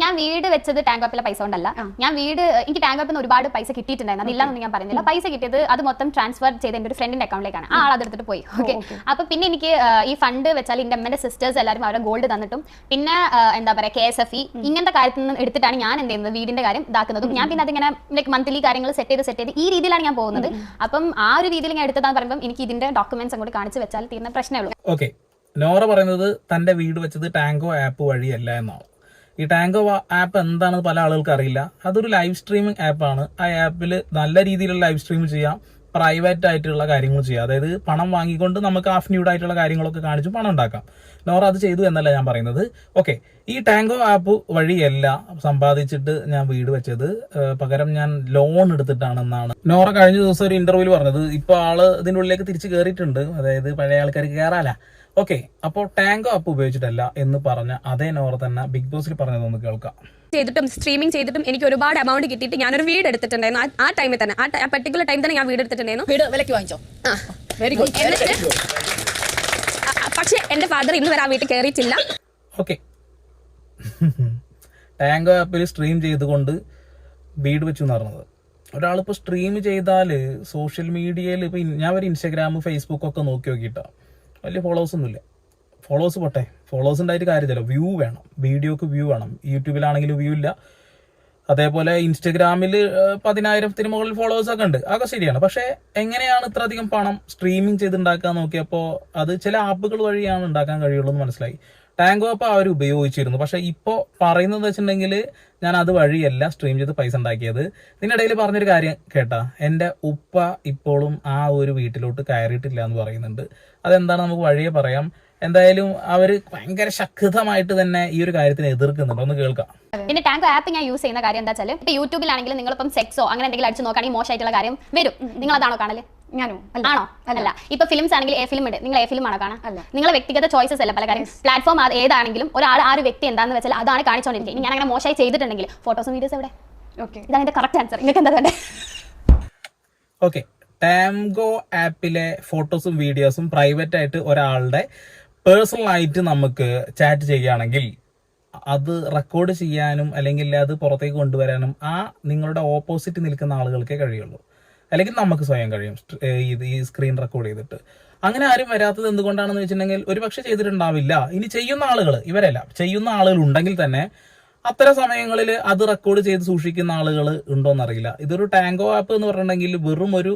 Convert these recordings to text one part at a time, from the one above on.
ഞാൻ വീട് വെച്ചത് ടാങ്ക് വപ്പിലെ പൈസ കൊണ്ടല്ല. ഞാൻ വീട് എനിക്ക് ടാങ്ക് വപ്പിൽ നിന്ന് ഒരുപാട് പൈസ കിട്ടിയിട്ടുണ്ടായിരുന്നു. അതില്ലാന്ന് ഞാൻ പറഞ്ഞില്ല. പൈസ കിട്ടിയത് അത് മൊത്തം ട്രാൻസ്ഫർ ചെയ്ത് എന്റെ ഒരു ഫ്രണ്ടിന്റെ അക്കൗണ്ടിലേക്കാണ് ആ ആൾ അതെടുത്തിട്ട് പോയി. ഓക്കെ. അപ്പൊ പിന്നെ എനിക്ക് ഈ ഫണ്ട് വെച്ചാൽ എന്റെ അമ്മന്റെ സിസ്റ്റേഴ്സ് എല്ലാവരും അവരുടെ ഗോൾഡ് തന്നിട്ടും പിന്നെ എന്താ പറയാ കെ എസ് എഫ് ഇ ഇങ്ങനത്തെ കാര്യത്തിൽ നിന്ന് എടുത്തിട്ടാണ് ഞാൻ എന്ത് ചെയ്യുന്നത് വീടിന്റെ കാര്യം ഇതാക്കുന്നതും. ഞാൻ പിന്നെ അതിങ്ങനെ ലൈക്ക് മന്ത്ലി കാര്യങ്ങൾ സെറ്റ് ചെയ്ത് സെറ്റ് ചെയ്ത് ഈ രീതിയിലാണ് ഞാൻ പോകുന്നത്. അപ്പം ആ ഒരു രീതിയിൽ ഞാൻ എടുത്തതാന്ന് പറയുമ്പോൾ എനിക്ക് ഇതിന്റെ ഡോക്യുമെന്റ്സ് അങ്ങോട്ട് കാണിച്ച് വെച്ചാൽ തീർന്ന പ്രശ്നമേ ഉള്ളൂ. ഓക്കെ നോറ പറയുന്നത് തന്റെ വീട് വെച്ചത് ടാങ്കോ ആപ്പ് വഴിയല്ല എന്നാണ്. ഈ ടാങ്കോ ആപ്പ് എന്താണെന്ന് പല ആളുകൾക്ക് അറിയില്ല. അതൊരു ലൈവ് സ്ട്രീമിംഗ് ആപ്പാണ് ആ ആപ്പിൽ നല്ല രീതിയിലുള്ള ലൈവ് സ്ട്രീം ചെയ്യാം. പ്രൈവറ്റ് ആയിട്ടുള്ള കാര്യങ്ങൾ ചെയ്യാം. അതായത് പണം വാങ്ങിക്കൊണ്ട് നമുക്ക് ഹാഫ് ന്യൂഡ് ആയിട്ടുള്ള കാര്യങ്ങളൊക്കെ കാണിച്ച് പണം ഉണ്ടാക്കാം. നോറ അത് ചെയ്തു എന്നല്ല ഞാൻ പറയുന്നത്. ഓക്കെ ഈ ടാങ്കോ ആപ്പ് വഴിയല്ല സമ്പാദിച്ചിട്ട് ഞാൻ വീട് വെച്ചത്. പകരം ഞാൻ ലോൺ എടുത്തിട്ടാണെന്നാണ്. നോറ കഴിഞ്ഞ ദിവസം ഒരു ഇന്റർവ്യൂവിൽ പറഞ്ഞത്. ഇപ്പൊ ആൾ ഇതിന്റെ ഉള്ളിലേക്ക് തിരിച്ച് കയറിയിട്ടുണ്ട് അതായത് പഴയ ആൾക്കാർക്ക് കയറാല ഓക്കെ അപ്പോ ടാങ്കോ ആപ്പ് ഉപയോഗിച്ചിട്ടല്ല എന്ന് പറഞ്ഞ അതേ നോർ തന്നെ ബിഗ് ബോസിൽ പറഞ്ഞതൊന്ന് കേൾക്കാം. ചെയ്തിട്ടും സ്ട്രീമിംഗ് ചെയ്തിട്ടും എനിക്ക് ഒരുപാട് എമൗണ്ട് കിട്ടിയിട്ട് ഞാനൊരു വീട് എടുത്തിട്ടുണ്ടായിരുന്നു. ആ- ആ ടൈമിൽ തന്നെ ആ പർട്ടിക്കുലർ ടൈം തന്നെ ഞാൻ വീട് എടുത്തിട്ടുണ്ടായിരുന്നു. വീട് വിലക്ക് വാങ്ങിച്ചോ? വെരി ഗുഡ് പക്ഷേ എന്റെ ഫാദർ ഇന്ന് വരെ ആ വീട്ടിൽ കയറിയിട്ടില്ല ഓക്കെ ടാങ്കോ ആപ്പിൽ സ്ട്രീം ചെയ്തുകൊണ്ട് വീട് വെച്ചു എന്ന് പറഞ്ഞത് ഒരാളിപ്പോൾ സ്ട്രീം ചെയ്താൽ സോഷ്യൽ മീഡിയയിൽ ഇപ്പോൾ ഞാൻ ഒരു ഇൻസ്റ്റാഗ്രാം ഫേസ്ബുക്ക് ഒക്കെ നോക്കി നോക്കിയിട്ടാ. വലിയ ഫോളോവേഴ്സ് ഒന്നുമില്ല. ഫോളോവേഴ്സ് പോട്ടെ. ഫോളോവേഴ്സ് ഉണ്ടായിട്ട് കാര്യമില്ല വ്യൂ വേണം. വീഡിയോക്ക് വ്യൂ വേണം. യൂട്യൂബിലാണെങ്കിലും വ്യൂ ഇല്ല. അതേപോലെ ഇൻസ്റ്റഗ്രാമിൽ പതിനായിരത്തിന് മുകളിൽ ഫോളോവേഴ്സ് ഒക്കെ ഉണ്ട്. അതൊക്കെ ശരിയാണ്. പക്ഷേ എങ്ങനെയാണ് ഇത്രയധികം പണം സ്ട്രീമിംഗ് ചെയ്ത് ഉണ്ടാക്കാൻ നോക്കിയപ്പോൾ അത് ചില ആപ്പുകൾ വഴിയാണ് ഉണ്ടാക്കാൻ കഴിയുള്ളൂ എന്ന് മനസ്സിലായി. ടാങ്കോ ആപ്പ് അവർ ഉപയോഗിച്ചിരുന്നു. പക്ഷെ ഇപ്പോൾ പറയുന്നത് വെച്ചിട്ടുണ്ടെങ്കിൽ ഞാൻ അത് വഴിയല്ല സ്ട്രീം ചെയ്ത് പൈസ ഉണ്ടാക്കിയത്. ഇതിനിടയിൽ പറഞ്ഞൊരു കാര്യം കേട്ടാ. എന്റെ ഉപ്പ ഇപ്പോഴും ആ ഒരു വീട്ടിലോട്ട് കയറിയിട്ടില്ല എന്ന് പറയുന്നുണ്ട്. അതെന്താണ് നമുക്ക് വഴിയെ പറയാം? എന്തായാലും അവർ ഭയങ്കര ശക്തമായിട്ട് തന്നെ ഈ ഒരു കാര്യത്തിന് എതിർക്കുന്നുണ്ട്. ഒന്ന് കേൾക്കാം. പിന്നെ ടാങ്ക് ആപ്പ് ഞാൻ യൂസ് ചെയ്യുന്ന കാര്യം എന്താ വെച്ചാൽ യൂട്യൂബിലാണെങ്കിലും നിങ്ങളിപ്പം സെക്സോ അങ്ങനെ എന്തെങ്കിലും അടിച്ച് നോക്കുകയാണെങ്കിൽ മോശമായിട്ടുള്ള കാര്യം വരും. നിങ്ങൾ അതാണോ കാണൽ? ഞാനോ. ആണോ? അല്ല. ഇപ്പൊ ഫിലിംസ് ആണെങ്കിൽ എ ഫിലിം ഉണ്ട് നിങ്ങൾ എ ഫിലിം ആണോ കാണാൻ നിങ്ങളെ വ്യക്തിഗത ചോയ്സസ് അല്ല പല കാര്യം? പ്ലാറ്റ്ഫോം ഏതാണെങ്കിലും ഒരാൾ ആ ഒരു വ്യക്തി എന്താണെന്ന് വെച്ചാൽ അതാണ് കാണിച്ചുകൊണ്ടിരിക്കുക ഇനി ഞാൻ അങ്ങനെ മോശമായി ചെയ്തിട്ടുണ്ടെങ്കിൽ ഫോട്ടോസും വീഡിയോസ് എവിടെ? ഓക്കെ ഇതാണ് എന്റെ കറക്റ്റ് ആൻസർ നിങ്ങൾക്ക് എന്താ ഓക്കെ ടാംഗോ ആപ്പിലെ ഫോട്ടോസും വീഡിയോസും പ്രൈവറ്റ് ആയിട്ട് ഒരാളുടെ പേഴ്സണൽ ആയിട്ട് നമുക്ക് ചാറ്റ് ചെയ്യുകയാണെങ്കിൽ അത് റെക്കോർഡ് ചെയ്യാനും അല്ലെങ്കിൽ അത് പുറത്തേക്ക് കൊണ്ടുവരാനും ആ നിങ്ങളുടെ ഓപ്പോസിറ്റ് നിൽക്കുന്ന ആളുകൾക്കേ കഴിയുള്ളൂ. അല്ലെങ്കിൽ നമുക്ക് സ്വയം കഴിയും. ഇത് ഈ സ്ക്രീൻ റെക്കോർഡ് ചെയ്തിട്ട്. അങ്ങനെ ആരും വരാത്തത് എന്തുകൊണ്ടാണെന്ന് വെച്ചിട്ടുണ്ടെങ്കിൽ ഒരു പക്ഷേ ചെയ്തിട്ടുണ്ടാവില്ല. ഇനി ചെയ്യുന്ന ആളുകൾ ഇവരല്ല. ചെയ്യുന്ന ആളുകൾ ഉണ്ടെങ്കിൽ തന്നെ അത്തരം സമയങ്ങളിൽ അത് റെക്കോർഡ് ചെയ്ത് സൂക്ഷിക്കുന്ന ആളുകൾ ഉണ്ടോയെന്നറിയില്ല ഇതൊരു ടാങ്കോ ആപ്പ് എന്ന് പറഞ്ഞിട്ടുണ്ടെങ്കിൽ വെറും ഒരു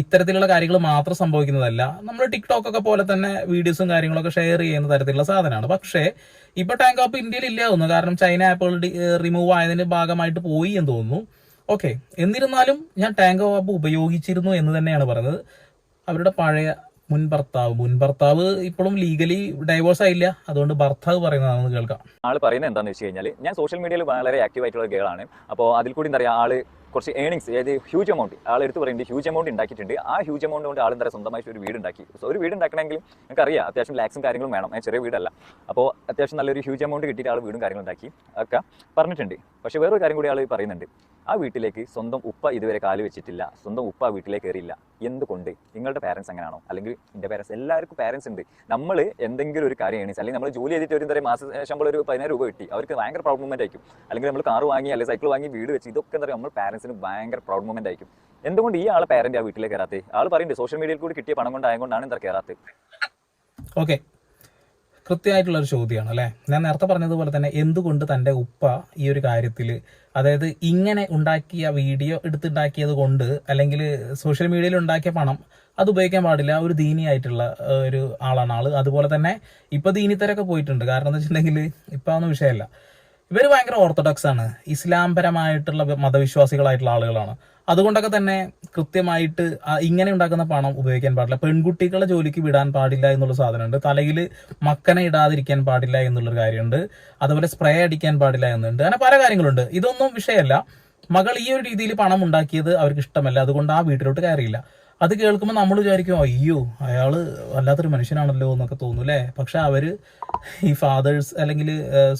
ഇത്തരത്തിലുള്ള കാര്യങ്ങൾ മാത്രം സംഭവിക്കുന്നതല്ല. നമ്മൾ ടിക്ടോക്ക് ഒക്കെ പോലെ തന്നെ വീഡിയോസും കാര്യങ്ങളൊക്കെ ഷെയർ ചെയ്യുന്ന തരത്തിലുള്ള സാധനമാണ്. പക്ഷേ ഇപ്പൊ ടാങ്കോ ആപ്പ് ഇന്ത്യയിൽ ഇല്ല തോന്നുന്നു കാരണം ചൈന ആപ്പുകൾ റിമൂവ് ആയതിന്റെ ഭാഗമായിട്ട് പോയി എന്ന് തോന്നുന്നു. ഓക്കെ എന്നിരുന്നാലും ഞാൻ ടാങ്കോ ആപ്പ് ഉപയോഗിച്ചിരുന്നു എന്ന് തന്നെയാണ് പറഞ്ഞത്. അവരുടെ പഴയ മുൻ ഭർത്താവ് മുൻ ഭർത്താവ് ഇപ്പോഴും ലീഗലി ഡൈവോഴ്സ് ആയില്ല. അതുകൊണ്ട് ഭർത്താവ് പറയുന്നതാണെന്ന് കേൾക്കാം. ആൾ പറയുന്നത് എന്താണെന്ന് വെച്ച് കഴിഞ്ഞാൽ ഞാൻ സോഷ്യൽ മീഡിയയിൽ വളരെ ആക്റ്റീവ് ആയിട്ടുള്ള ഗേളാണ് അപ്പോൾ അതിൽ കൂടി എന്താ പറയുക ആൾ കുറച്ച് ഏണിങ്സ് അതായത് ഹ്യൂജ് എമൗണ്ട് ആൾ എടുത്ത് പറയുന്നത് ഹ്യൂജ് എമൗണ്ട് ഉണ്ടാക്കിയിട്ടുണ്ട്. ആ ഹ്യൂജ് എമൗണ്ട് കൊണ്ട് ആൾ എന്താ സ്വന്തമായിട്ട് ഒരു വീട് ഉണ്ടാക്കി. സോ ഒരു വീട് ഉണ്ടാക്കണമെങ്കിൽ നിങ്ങൾക്ക് അറിയാം അത്യാവശ്യം ലാക്സും കാര്യങ്ങളും വേണം. ചെറിയ വീടല്ല. അപ്പോൾ അത്യാവശ്യം നല്ലൊരു ഹ്യൂജ് എമൗണ്ട് കിട്ടിയിട്ട് ആൾ വീടും കാര്യങ്ങളും ഉണ്ടാക്കി. ഒക്കെ പറഞ്ഞിട്ടുണ്ട്. പക്ഷേ വേറൊരു കാര്യം കൂടി ആൾ പറയുന്നുണ്ട്. ആ വീട്ടിലേക്ക് സ്വന്തം ഉപ്പ ഇതുവരെ കാൽ വെച്ചിട്ടില്ല സ്വന്തം ഉപ്പ വീട്ടിലേക്ക് കയറിയില്ല. എന്തുകൊണ്ട്? നിങ്ങളുടെ പാരൻസ് അങ്ങനെയാണോ അല്ലെങ്കിൽ എന്റെ പാരൻസ് എല്ലാവർക്കും പാരൻസ് ഉണ്ട്. നമ്മൾ എന്തെങ്കിലും ഒരു കാര്യം ചെയ്യണം അല്ലെങ്കിൽ നമ്മൾ ജോലി ചെയ്തിട്ട് ഒരു എന്താ മാസ ശമ്പളം ഒരു പതിനായിരം രൂപ കിട്ടി അവർക്ക് ഭയങ്കര പ്രൗഡ് മൂവ്മെന്റ് ആയിരിക്കും. അല്ലെങ്കിൽ നമ്മൾ കാർ വാങ്ങി അല്ലെങ്കിൽ സൈക്കിൾ വാങ്ങി വീട് വെച്ച് ഇതൊക്കെ എന്താ പറയുക നമ്മൾ പാരൻസിന് ഭയങ്കര പ്രൗഡ് മൂവ്മെന്റ് ആയിരിക്കും. എന്തുകൊണ്ട് ഈ ആൾ പാരന്റ് ആ വീട്ടിലേക്ക് കയറാത്തത്? ആൾ പറയുന്നുണ്ട് സോഷ്യൽ മീഡിയയിൽ കൂടി കിട്ടിയ പണം കൊണ്ടായതുകൊണ്ടാണ് എന്താ കയറാത്തത്. ഓക്കെ കൃത്യമായിട്ടുള്ള ഒരു ചോദ്യമാണ് അല്ലേ? ഞാൻ നേരത്തെ പറഞ്ഞതുപോലെ തന്നെ എന്തുകൊണ്ട് തന്റെ ഉപ്പ ഈ ഒരു കാര്യത്തിൽ അതായത് ഇങ്ങനെ ഉണ്ടാക്കിയ വീഡിയോ എടുത്തുണ്ടാക്കിയത് കൊണ്ട് അല്ലെങ്കിൽ സോഷ്യൽ മീഡിയയിൽ ഉണ്ടാക്കിയ പണം അത് ഉപയോഗിക്കാൻ പാടില്ല ഒരു ദീനിയായിട്ടുള്ള ഒരു ആളാണ് ആൾ. അതുപോലെ തന്നെ ഇപ്പൊ ദീനിത്തരൊക്കെ പോയിട്ടുണ്ട്. കാരണം എന്താ വെച്ചിട്ടുണ്ടെങ്കിൽ ഇപ്പൊ അതൊന്നും വിഷയമല്ല. ഇവർ ഭയങ്കര ഓർത്തഡോക്സ് ആണ്. ഇസ്ലാം പരമായിട്ടുള്ള മതവിശ്വാസികളായിട്ടുള്ള ആളുകളാണ്. അതുകൊണ്ടൊക്കെ തന്നെ കൃത്യമായിട്ട് ഇങ്ങനെ ഉണ്ടാക്കുന്ന പണം ഉപയോഗിക്കാൻ പാടില്ല. പെൺകുട്ടികളെ ജോലിക്ക് വിടാൻ പാടില്ല എന്നുള്ള സാധനമുണ്ട്. തലയിൽ മക്കനെ ഇടാതിരിക്കാൻ പാടില്ല എന്നുള്ളൊരു കാര്യമുണ്ട്. അതുപോലെ സ്പ്രേ അടിക്കാൻ പാടില്ല എന്നുണ്ട്. അങ്ങനെ പല കാര്യങ്ങളുണ്ട്. ഇതൊന്നും വിഷയമല്ല. മകൾ ഈ ഒരു രീതിയിൽ പണം ഉണ്ടാക്കിയത് അവർക്ക് ഇഷ്ടമല്ല. അതുകൊണ്ട് ആ വീട്ടിലോട്ട് കയറിയില്ല. അത് കേൾക്കുമ്പോൾ നമ്മൾ വിചാരിക്കും അയ്യോ അയാൾ വല്ലാത്തൊരു മനുഷ്യനാണല്ലോ എന്നൊക്കെ തോന്നും അല്ലേ പക്ഷെ അവർ ഈ ഫാദേഴ്സ് അല്ലെങ്കിൽ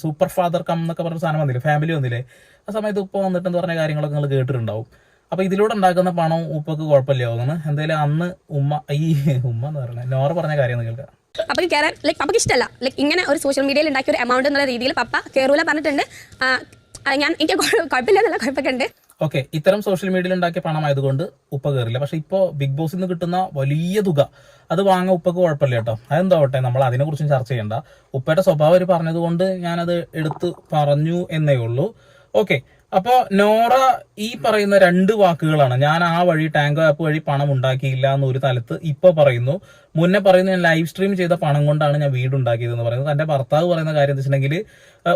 സൂപ്പർ ഫാദർ കം എന്നൊക്കെ പറഞ്ഞ സാധനം വന്നില്ലേ? ഫാമിലി വന്നില്ലേ? ആ സമയത്ത് ഉപ്പ വന്നിട്ടെന്ന് പറഞ്ഞ കാര്യങ്ങളൊക്കെ നിങ്ങൾ കേട്ടിട്ടുണ്ടാവും. അപ്പൊ ഇതിലൂടെ ഉണ്ടാക്കുന്ന പണം ഉപ്പക്ക് കുഴപ്പമില്ല തോന്നുന്നു. എന്തായാലും അന്ന് ഉമ്മ ഈ ഉമ്മ എന്ന് പറഞ്ഞ നോറ പറഞ്ഞ കാര്യം ഒന്ന് കേൾക്കാം. കയറാൻ ലൈക്ക് പപ്പയ്ക്ക് ഇഷ്ടമല്ല. ലൈക്ക് ഇങ്ങനെ ഒരു സോഷ്യൽ മീഡിയയിൽ ഉണ്ടാക്കിയ ഒരു എമൗണ്ട് എന്നുള്ള രീതിയിൽ പപ്പ കയറൂല പറഞ്ഞിട്ടുണ്ട്. ഞാൻ എനിക്ക് കുഴപ്പമില്ല എന്നുള്ള കുഴപ്പമൊക്കെ ഉണ്ട്. ഓക്കെ ഇത്തരം സോഷ്യൽ മീഡിയയിൽ ഉണ്ടാക്കിയ പണമായതുകൊണ്ട് ഉപ്പ കയറില്ല പക്ഷെ ഇപ്പോൾ ബിഗ് ബോസിൽ നിന്ന് കിട്ടുന്ന വലിയ തുക അത് വാങ്ങാൻ ഉപ്പക്ക് കുഴപ്പമില്ല കേട്ടോ. അതെന്താവട്ടെ നമ്മൾ അതിനെക്കുറിച്ചും ചർച്ച ചെയ്യണ്ട. ഉപ്പയുടെ സ്വഭാവം അവർ പറഞ്ഞതുകൊണ്ട് ഞാനത് എടുത്ത് പറഞ്ഞു എന്നേ ഉള്ളൂ. ഓക്കെ അപ്പോൾ നോറ ഈ പറയുന്ന രണ്ട് വാക്കുകളാണ്. ഞാൻ ആ വഴി ടാങ്കോ ആപ്പ് വഴി പണം ഉണ്ടാക്കിയില്ല എന്ന് ഒരു തലത്ത് ഇപ്പൊ പറയുന്നു. മുന്നേ പറയുന്നു ഞാൻ ലൈവ് സ്ട്രീം ചെയ്ത പണം കൊണ്ടാണ് ഞാൻ വീട് ഉണ്ടാക്കിയതെന്ന് പറയുന്നത്. തന്റെ ഭർത്താവ് പറയുന്ന കാര്യം എന്താ വെച്ചിട്ടുണ്ടെങ്കിൽ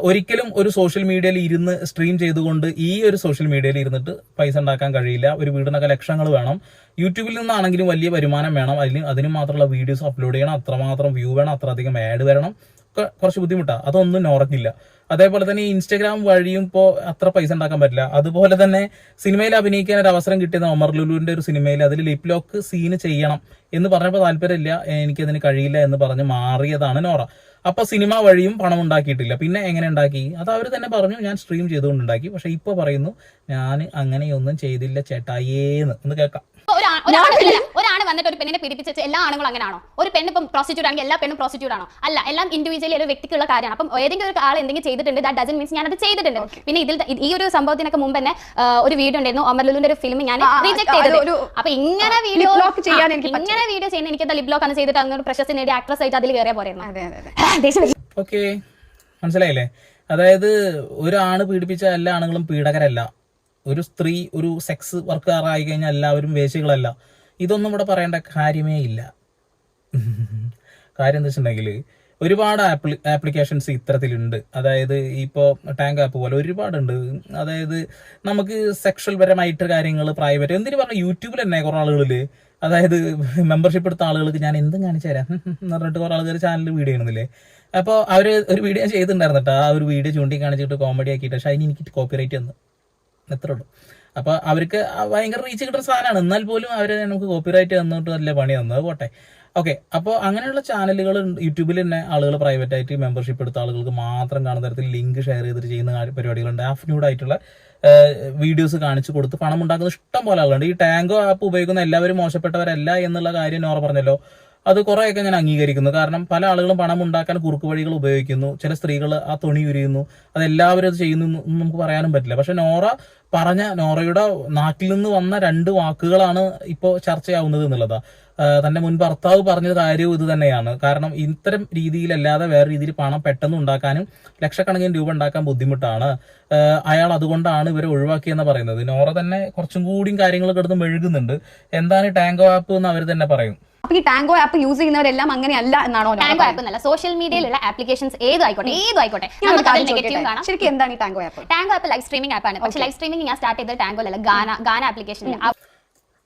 ഒരിക്കലും ഒരു സോഷ്യൽ മീഡിയയിൽ ഇരുന്ന് സ്ട്രീം ചെയ്തുകൊണ്ട് ഈ ഒരു സോഷ്യൽ മീഡിയയിൽ ഇരുന്നിട്ട് പൈസ ഉണ്ടാക്കാൻ കഴിയില്ല. ഒരു വീടിനൊക്കെ ലക്ഷങ്ങൾ വേണം. യൂട്യൂബിൽ നിന്നാണെങ്കിലും വലിയ വരുമാനം വേണം. അതിന് അതിന് മാത്രമുള്ള വീഡിയോസ് അപ്ലോഡ് ചെയ്യണം. അത്രമാത്രം വ്യൂ വേണം. അത്രയധികം ആഡ് വരണം. കുറച്ച് ബുദ്ധിമുട്ടാണ് അതൊന്നും നോറക്കില്ല അതേപോലെ തന്നെ ഈ ഇൻസ്റ്റാഗ്രാം വഴിയും ഇപ്പോൾ അത്ര പൈസ ഉണ്ടാക്കാൻ പറ്റില്ല. അതുപോലെ തന്നെ സിനിമയിൽ അഭിനയിക്കാൻ ഒരു അവസരം കിട്ടിയത് ഒമർ ലുലുവിന്റെ ഒരു സിനിമയിൽ അതിൽ ലിപ് ലോക്ക് സീന് ചെയ്യണം എന്ന് പറഞ്ഞപ്പോൾ താല്പര്യമില്ല എനിക്കതിന് കഴിയില്ല എന്ന് പറഞ്ഞ് മാറിയതാണ് നോറ. അപ്പൊ സിനിമ വഴിയും പണം ഉണ്ടാക്കിയിട്ടില്ല. പിന്നെ എങ്ങനെ ഉണ്ടാക്കി? അത് അവർ തന്നെ പറഞ്ഞു ഞാൻ സ്ട്രീം ചെയ്തുകൊണ്ട് ഉണ്ടാക്കി. പക്ഷെ ഇപ്പൊ പറയുന്നു ഞാൻ അങ്ങനെയൊന്നും ചെയ്തില്ല ചേട്ടായേന്ന് ഒന്ന് കേൾക്കാം. ഒരാണ് വന്നിട്ട് ഒരു പെണ്ണിനെ പീഡിപ്പിച്ച എല്ലാ ആണുങ്ങളും അങ്ങനെയാണോ ഒരു പെണ്ണ് ഇപ്പം പ്രോസ്റ്റിറ്റ്യൂട്ട് ആണെങ്കിൽ എല്ലാ പെണ്ണും പ്രോസിക്യൂട്ട് ആണോ? അല്ല എല്ലാം ഇൻഡിവിജ്വലി ഒരു വ്യക്തിക്കുള്ള കാര്യമാണ്. അപ്പം ഏതെങ്കിലും ഒരു ആൾ എന്തെങ്കിലും ചെയ്തിട്ടുണ്ട് ദാറ്റ് ഡസൻ മീൻസ് ഞാൻ അത് ചെയ്തിട്ടുണ്ട് പിന്നെ ഇതിൽ ഈ ഒരു സംഭവത്തിനൊക്കെ മുമ്പ് തന്നെ ഒരു വീഡിയോ ഉണ്ടായിരുന്നു അമർലുലിന്റെ ഒരു ഫിലിം ഞാൻ റിജക്ട് ചെയ്തത്. അപ്പൊ ഇങ്ങനെ വീഡിയോ lip ചെയ്യാൻ എനിക്ക് ഇങ്ങനെ വീഡിയോ ചെയ്യുന്ന എനിക്ക് ലിപ് ബ്ലോക്ക് ആണ് ചെയ്തിട്ട് അങ്ങനെ പ്രശസ്തി നേടി ആക്ട്രസ് ആയിട്ട് അതിൽ കയറിയ പോരായിരുന്നു. ഓക്കെ മനസ്സിലായില്ലേ? അതായത് ഒരാണ് പീഡിപ്പിച്ച എല്ലാ ആണുങ്ങളും പീഡകരല്ല. ഒരു സ്ത്രീ ഒരു സെക്സ് വർക്കർ ആയി കഴിഞ്ഞാൽ എല്ലാവരും വേശികളല്ല. ഇതൊന്നും ഇവിടെ പറയേണ്ട കാര്യമേ ഇല്ല. കാര്യം എന്താ വെച്ചിട്ടുണ്ടെങ്കിൽ ഒരുപാട് ആപ്ലി ആപ്ലിക്കേഷൻസ് ഇത്തരത്തിലുണ്ട്. അതായത് ഇപ്പോൾ ടാങ്ക് ആപ്പ് പോലെ ഒരുപാടുണ്ട്. അതായത് നമുക്ക് സെക്ഷൽ പരമായിട്ട് കാര്യങ്ങൾ പ്രൈവറ്റ് എന്തിനു പറഞ്ഞാൽ യൂട്യൂബിൽ തന്നെ കുറേ ആളുകളിൽ അതായത് മെമ്പർഷിപ്പ് എടുത്ത ആളുകൾക്ക് ഞാൻ എന്തും കാണിച്ചു തരാം എന്ന് പറഞ്ഞിട്ട് കുറേ ആൾക്കാർ ചാനലിൽ വീഡിയോ ചെയ്യണമെന്നില്ലേ അപ്പോൾ അവർ ഒരു വീഡിയോ ചെയ്തിട്ടുണ്ടായിരുന്നു കേട്ടോ. ആ ഒരു വീഡിയോ ചൂണ്ടിക്കാണിച്ചിട്ട് കോമഡി ആക്കിയിട്ട്. പക്ഷേ അതിന് എനിക്ക് കോപ്പിറൈറ്റ് വന്നു എത്ര ഉള്ളൂ അപ്പൊ അവർക്ക് ഭയങ്കര റീച്ച് കിട്ടുന്ന സാധനമാണ്. എന്നാൽ പോലും അവർ നമുക്ക് കോപ്പിറൈറ്റ് തന്നിട്ട് നല്ല പണി തന്നത് പോട്ടെ. ഓക്കെ അപ്പോൾ അങ്ങനെയുള്ള ചാനലുകൾ യൂട്യൂബിൽ തന്നെ ആളുകൾ പ്രൈവറ്റ് ആയിട്ട് മെമ്പർഷിപ്പ് എടുത്ത ആളുകൾക്ക് മാത്രം കാണുന്ന തരത്തിൽ ലിങ്ക് ഷെയർ ചെയ്തിട്ട് ചെയ്യുന്ന പരിപാടികളുണ്ട്. ആയിട്ടുള്ള വീഡിയോസ് കാണിച്ചു കൊടുത്ത് പണം ഉണ്ടാക്കുന്ന ഇഷ്ടം പോലെ ആളുകളുണ്ട്. ഈ ടാങ്കോ ആപ്പ് ഉപയോഗിക്കുന്ന എല്ലാവരും മോശപ്പെട്ടവരല്ല എന്നുള്ള കാര്യം നോറ പറഞ്ഞല്ലോ. അത് കുറേയൊക്കെ ഞാൻ അംഗീകരിക്കുന്നു. കാരണം പല ആളുകളും പണം ഉണ്ടാക്കാൻ കുറുക്ക് വഴികൾ ഉപയോഗിക്കുന്നു. ചില സ്ത്രീകൾ ആ തുണി ഉരിയുന്നു. അതെല്ലാവരും അത് ചെയ്യുന്നു നമുക്ക് പറയാനും പറ്റില്ല. പക്ഷെ നോറ പറഞ്ഞ നോറയുടെ നാട്ടിൽ നിന്ന് വന്ന രണ്ട് വാക്കുകളാണ് ഇപ്പോൾ ചർച്ചയാവുന്നത് എന്നുള്ളതാ. ആഹ് തന്റെ മുൻ ഭർത്താവ് പറഞ്ഞ കാര്യവും ഇത് തന്നെയാണ്. കാരണം ഇത്തരം രീതിയിലല്ലാതെ വേറെ രീതിയിൽ പണം പെട്ടെന്ന് ഉണ്ടാക്കാനും ലക്ഷക്കണക്കിന് രൂപ ഉണ്ടാക്കാൻ ബുദ്ധിമുട്ടാണ്. അയാൾ അതുകൊണ്ടാണ് ഇവരെ ഒഴിവാക്കിയെന്ന് പറയുന്നത്. നോറ തന്നെ കുറച്ചും കൂടിയും കാര്യങ്ങൾ കിടന്ന് മെഴുകുന്നുണ്ട്. എന്താണ് ടാങ്കോ ആപ്പ് എന്ന് അവർ തന്നെ പറയും. അപ്പൊ ഈ ടാങ്കോ ആപ്പ് യൂസ് ചെയ്യുന്നവരെല്ലാം അങ്ങനെയല്ല എന്നാണോ ടാങ്കോ ആപ്പ് എന്നല്ല സോഷ്യൽ മീഡിയയിലുള്ള ആപ്ലിക്കേഷൻസ് ഏത് ആയിക്കോട്ടെ ഏത് ആയിക്കോട്ടെ ശരിക്കും എന്താണ് ഈ Tango app Tango app live streaming ആപ്പാണ് പക്ഷേ ലൈവ് സ്ട്രീമിംഗ് ഞാൻ സ്റ്റാർട്ട് ചെയ്ത ടാങ്കോ അല്ല ഗാന ഗാന ആപ്ലിക്കേഷനിൽ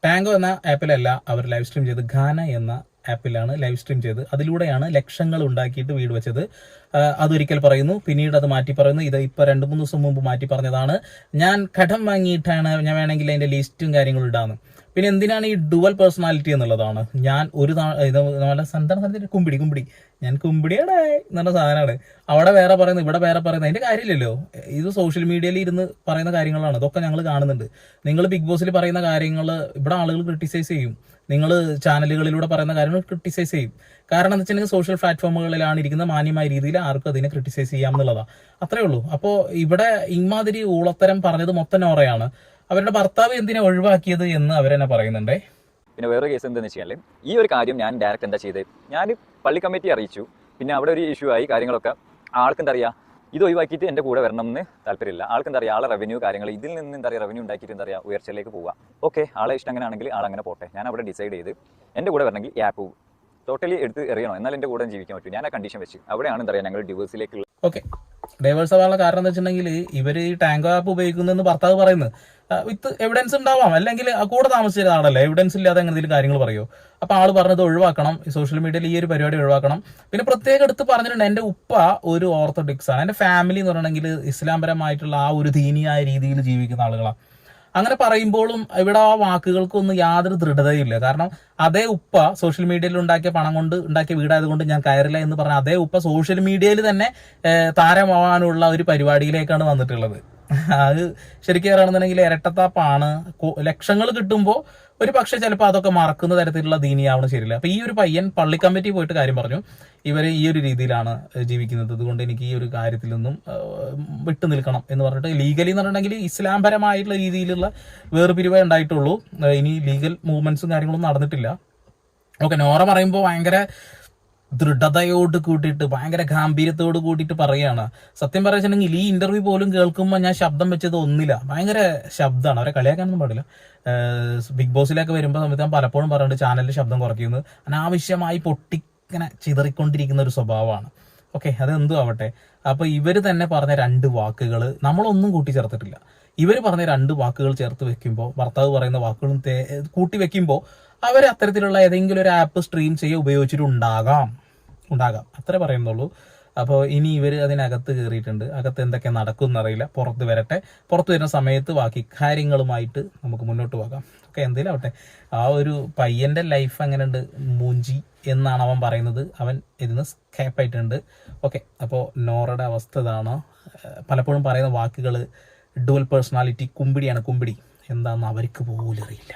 ടാങ്കോ എന്ന ആപ്പിലല്ല അവർ ലൈവ് സ്ട്രീം ചെയ്ത് ഗാന എന്ന ആപ്പിലാണ് ലൈവ് സ്ട്രീം ചെയ്ത് അതിലൂടെയാണ് ലക്ഷങ്ങൾ ഉണ്ടാക്കിയിട്ട് വീട് വെച്ചത്. അതൊരിക്കൽ പറയുന്നു. പിന്നീട് അത് മാറ്റി പറയുന്നു. ഇത് ഇപ്പൊ രണ്ട് മൂന്ന് ദിവസം മുമ്പ് മാറ്റി പറഞ്ഞതാണ്. ഞാൻ കടം വാങ്ങിയിട്ടാണ് ഞാൻ വേണമെങ്കിൽ അതിന്റെ ലിസ്റ്റും കാര്യങ്ങളും ഇടാന്ന്. പിന്നെ എന്തിനാണ് ഈ ഡുവൽ പേഴ്സണാലിറ്റി എന്നുള്ളതാണ്? ഞാൻ ഒരു നല്ല സന്താന സ്ഥലത്തിന്റെ കുമ്പിടി കുമ്പിടി. ഞാൻ കുമ്പിടിയുടെ എന്നുള്ള സാധനമാണ്. അവിടെ വേറെ പറയുന്നത് ഇവിടെ വേറെ പറയുന്നത് അതിന്റെ കാര്യമില്ലല്ലോ. ഇത് സോഷ്യൽ മീഡിയയിൽ ഇരുന്ന് പറയുന്ന കാര്യങ്ങളാണ്. ഇതൊക്കെ ഞങ്ങൾ കാണുന്നുണ്ട്. നിങ്ങൾ ബിഗ് ബോസിൽ പറയുന്ന കാര്യങ്ങൾ ഇവിടെ ആളുകൾ ക്രിട്ടിസൈസ് ചെയ്യും. നിങ്ങൾ ചാനലുകളിലൂടെ പറയുന്ന കാര്യങ്ങൾ ക്രിട്ടിസൈസ് ചെയ്യും. കാരണം എന്താ വെച്ചിട്ടുണ്ടെങ്കിൽ സോഷ്യൽ പ്ലാറ്റ്ഫോമുകളിലാണ് ഇരിക്കുന്ന മാന്യമായ രീതിയിൽ ആർക്കും അതിനെ ക്രിട്ടിസൈസ് ചെയ്യാം എന്നുള്ളതാണ് അത്രേ ഉള്ളൂ. അപ്പോൾ ഇവിടെ ഇമാതിരി ഊളത്തരം പറഞ്ഞത് മൊത്തം നോറയാണ്. അവരുടെ ഭർത്താവ് എന്തിനാ ഒഴിവാക്കിയത് എന്ന് അവരെന്നെ പറയുന്നുണ്ടേ. പിന്നെ വേറെ കേസ് എന്താണെന്ന് വെച്ചാൽ ഈ ഒരു കാര്യം ഞാൻ ഡയറക്റ്റ് എന്താ ചെയ്തത് ഞാൻ പള്ളി കമ്മിറ്റി അറിയിച്ചു. പിന്നെ അവിടെ ഒരു ഇഷ്യൂ ആയി കാര്യങ്ങളൊക്കെ. ആൾക്കെന്താ അറിയാം ഇത് ഒഴിവാക്കിയിട്ട് എന്റെ കൂടെ വരണം എന്ന് താല്പര്യമില്ല. ആൾക്ക് എന്താ പറയുക? ആളെ റവന്യൂ കാര്യങ്ങൾ ഇതിൽ നിന്ന് എന്താ പറയുക റവന്യൂ ഉണ്ടാക്കിയിട്ട് എന്താ പറയുക? ഉയർച്ചയിലേക്ക് പോവുക. ഓക്കെ ആളെ ഇഷ്ടം അങ്ങനെ ആണെങ്കിൽ ആൾ അങ്ങനെ പോട്ടെ. ഞാൻ അവിടെ ഡിസൈഡ് ചെയ്ത് എന്റെ കൂടെ വരണമെങ്കിൽ ഈ ആപ്പ് ടോട്ടലി എടുത്ത് എറിയണം. എന്നാൽ എന്റെ കൂടെ ജീവിക്കാൻ പറ്റും. ഞാൻ ആ കണ്ടീഷൻ വെച്ച്. അവിടെയാണ് എന്താ പറയുക ഞങ്ങൾ ഡിവോഴ്സിലേക്കുള്ള ഓക്കെ ഡൈവേഴ്സ് ആവാനുള്ള കാരണം എന്താ വെച്ചിട്ടുണ്ടെങ്കിൽ ഇവർ ഈ ടാങ്കോ ആപ്പ് ഉപയോഗിക്കുന്നു എന്ന് ഭർത്താവ് പറയുന്നത്. വിത്ത് എവിഡൻസ് ഉണ്ടാവാം. അല്ലെങ്കിൽ കൂടെ താമസിച്ച ആളല്ലേ. എവിഡൻസ് ഇല്ലാതെ എന്തെങ്കിലും കാര്യങ്ങൾ പറയോ? അപ്പൊ ആൾ പറഞ്ഞത് ഒഴിവാക്കണം. സോഷ്യൽ മീഡിയയിൽ ഈ ഒരു പരിപാടി ഒഴിവാക്കണം. പിന്നെ പ്രത്യേകം എടുത്ത് പറഞ്ഞിട്ടുണ്ട് എന്റെ ഉപ്പ ഒരു ഓർത്തഡോക്സ് ആണ്. എന്റെ ഫാമിലി എന്ന് പറയണമെങ്കിൽ ഇസ്ലാംപരമായിട്ടുള്ള ആ ഒരു ദീനിയായ രീതിയിൽ ജീവിക്കുന്ന ആളുകളാണ്. അങ്ങനെ പറയുമ്പോഴും ഇവിടെ ആ വാക്കുകൾക്കൊന്നും യാതൊരു ദൃഢതയില്ല കാരണം അതേ ഉപ്പ സോഷ്യൽ മീഡിയയിൽ ഉണ്ടാക്കിയ പണം കൊണ്ട് ഉണ്ടാക്കിയ വീടായതുകൊണ്ട് ഞാൻ കയറില്ല എന്ന് പറഞ്ഞ അതേ ഉപ്പ സോഷ്യൽ മീഡിയയിൽ തന്നെ താരമാവാനുള്ള ഒരു പരിപാടിയിലേക്കാണ് വന്നിട്ടുള്ളത്. അത് ശരിക്കും പറയുകയാണെന്നുണ്ടെങ്കിൽ ഇരട്ടത്താപ്പാണ്. ലക്ഷങ്ങൾ കിട്ടുമ്പോൾ ഒരു പക്ഷെ ചിലപ്പോൾ അതൊക്കെ മറക്കുന്ന തരത്തിലുള്ള ദീനിയാവണം ശരിയില്ല. അപ്പൊ ഈ ഒരു പയ്യൻ പള്ളി കമ്മിറ്റി പോയിട്ട് കാര്യം പറഞ്ഞു. ഇവർ ഈ ഒരു രീതിയിലാണ് ജീവിക്കുന്നത്. അതുകൊണ്ട് എനിക്ക് ഈ ഒരു കാര്യത്തിൽ നിന്നും വിട്ടു നിൽക്കണം എന്ന് പറഞ്ഞിട്ട് ലീഗലി എന്ന് പറഞ്ഞിട്ടുണ്ടെങ്കിൽ ഇസ്ലാം പരമായിട്ടുള്ള രീതിയിലുള്ള വേർപിരിവേ ഉണ്ടായിട്ടുള്ളൂ. ഇനി ലീഗൽ മൂവ്മെന്റ്സും കാര്യങ്ങളൊന്നും നടന്നിട്ടില്ല. ഓക്കെ നോറ പറയുമ്പോൾ ഭയങ്കര ദൃഢതയോട് കൂട്ടിയിട്ട് ഭയങ്കര ഗാംഭീര്യത്തോട് കൂട്ടിയിട്ട് പറയുകയാണ് സത്യം പറയുകയാണെങ്കിൽ ഈ ഇന്റർവ്യൂ പോലും കേൾക്കുമ്പോൾ ഞാൻ ശബ്ദം വെച്ചത് ഒന്നില്ല. ഭയങ്കര ശബ്ദമാണ് അവരെ കളിയാക്കാനൊന്നും പാടില്ല. ബിഗ് ബോസിലൊക്കെ വരുമ്പോൾ സമയത്ത് ഞാൻ പലപ്പോഴും പറയുന്നുണ്ട് ചാനലിൽ ശബ്ദം കുറയ്ക്കുന്നത് അനാവശ്യമായി പൊട്ടിങ്ങനെ ചിതറിക്കൊണ്ടിരിക്കുന്ന ഒരു സ്വഭാവമാണ്. ഓക്കെ അതെന്തും ആവട്ടെ. അപ്പൊ ഇവർ തന്നെ പറഞ്ഞ രണ്ട് വാക്കുകൾ നമ്മളൊന്നും കൂട്ടിച്ചേർത്തിട്ടില്ല. ഇവർ പറഞ്ഞ രണ്ട് വാക്കുകൾ ചേർത്ത് വെക്കുമ്പോൾ ഭർത്താവ് പറയുന്ന വാക്കുകളും കൂട്ടി വെക്കുമ്പോൾ അവർ അത്തരത്തിലുള്ള ഏതെങ്കിലും ഒരു ആപ്പ് സ്ട്രീം ചെയ്യുക ഉപയോഗിച്ചിട്ടുണ്ടാകാം. ഉണ്ടാകാം. അത്രേ പറയുന്നുള്ളൂ. അപ്പോൾ ഇനി ഇവർ അതിനകത്ത് കയറിയിട്ടുണ്ട് അകത്ത് എന്തൊക്കെ നടക്കും എന്നറിയില്ല പുറത്ത് വരട്ടെ. പുറത്ത് വരുന്ന സമയത്ത് ബാക്കി കാര്യങ്ങളുമായിട്ട് നമുക്ക് മുന്നോട്ട് പോകാം. ഓക്കെ എന്തെങ്കിലും ആവട്ടെ. ആ ഒരു പയ്യന്റെ ലൈഫ് അങ്ങനെ ഉണ്ട് മൂഞ്ചി എന്നാണ് അവൻ പറയുന്നത്. അവൻ ഇതിന് സ്കേപ്പ് ആയിട്ടുണ്ട്. ഓക്കെ അപ്പോൾ നോറയുടെ അവസ്ഥ ഇതാണ്. പലപ്പോഴും പറയുന്ന വാക്കുകൾ ഡുവൽ പേഴ്സണാലിറ്റി കുമ്പിടിയാണ്. കുമ്പിടി. എന്താണെന്ന് അവർക്ക് പോലും അറിയില്ല.